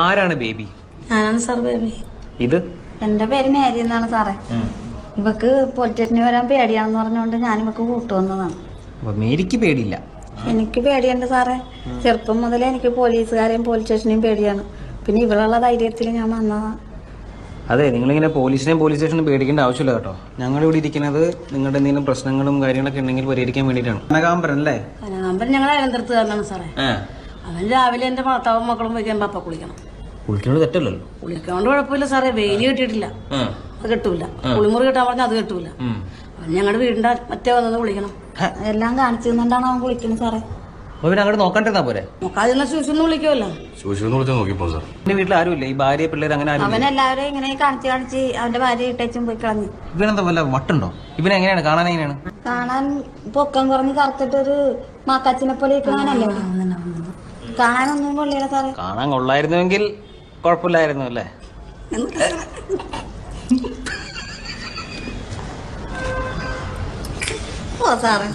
ആരാണ് ബേബി? ഞാനാണ് sir baby. ഇത്? എന്റെ പേര് മേരി എന്നാണ് സാറേ. ഇവക്ക് പൊലിറ്റേഷന് വരാൻ പേടിയാണെന്ന് പറഞ്ഞുകൊണ്ട് ഞാൻ ഇവക്ക് കൂട്ടുവന്നതാണ് മേരിക്ക് പേടിയില്ല. എനിക്ക് പേടിയുണ്ട് സാറേ. ചെറുപ്പം മുതലേ എനിക്ക് പോലീസുകാരെയും പോലീസ് സ്റ്റേഷനെയും പേടിയാണ്. പിന്നെ ഇവളുള്ള ധൈര്യത്തിൽ ഞാൻ വന്നതാണ് അതെ നിങ്ങൾ നിങ്ങളിങ്ങനെ പോലീസിനെയും പോലീസ് സ്റ്റേഷനും പേടിക്കേണ്ട ആവശ്യമില്ല കേട്ടോ. ഞങ്ങൾ ഇവിടെ ഇരിക്കുന്നത് നിങ്ങളുടെ എന്തെങ്കിലും പ്രശ്നങ്ങളും കാര്യങ്ങളൊക്കെ ഉണ്ടെങ്കിൽ പരിഹരിക്കാൻ വേണ്ടിയിട്ടാണ്. കനകാമ്പരൻ അല്ലേ? കനകാമ്പൻ ഞങ്ങൾ അയലന്തരത്തുകാരനാണ് സാറേ. അവൻ രാവിലെ എന്റെ ഭർത്താവും മക്കളും വയ്ക്കാൻ പപ്പ കുളിക്കണം. കുളിക്കുന്നത് തെറ്റല്ലല്ലോ. കുളിക്കാണ്ട് കുഴപ്പമില്ല സാറേ. വെയിൽ കിട്ടിയിട്ടില്ല. അത് കിട്ടൂല. കുളിമുറി കിട്ടാൻ പറഞ്ഞാൽ അത് കിട്ടൂല. ഞങ്ങടെ ഞങ്ങളുടെ വീടിന്റെ മറ്റേ വന്നത് കുളിക്കണം. എല്ലാം കാണിച്ചു തന്നിട്ടാണ് അവൻ കുളിക്കുന്നത് സാറേ. അപ്പൊ പിന്നെ അങ്ങോട്ട് നോക്കണ്ടിരുന്നാ പോരെ? നോക്കാതിരുന്ന ശൂശൊന്നും വിളിക്കുമല്ലോ സൂക്ഷിച്ചു വിളിച്ചാൽ നോക്കിപ്പോ സാർ. എന്റെ വീട്ടിൽ ആരുമില്ല ഈ ഭാര്യ പിള്ളേർ അങ്ങനെ ഇങ്ങനെ കാണിച്ച് കാണിച്ച് അവന്റെ ഭാര്യ ഇട്ടേച്ചും പോയി കളഞ്ഞു. ഇവനെന്താ വല്ല വട്ടുണ്ടോ? ഇവനെ എങ്ങനെയാണ്? കാണാൻ എങ്ങനെയാണ്? കാണാൻ പൊക്കം കുറഞ്ഞ് കറുത്തിട്ടൊരു മാക്കാച്ചിനെ പോലെ കാണാനൊന്നും കൊള്ളില്ല സാറേ. കാണാൻ കൊള്ളായിരുന്നുവെങ്കിൽ കുഴപ്പമില്ലായിരുന്നു അല്ലേ? സാറേ.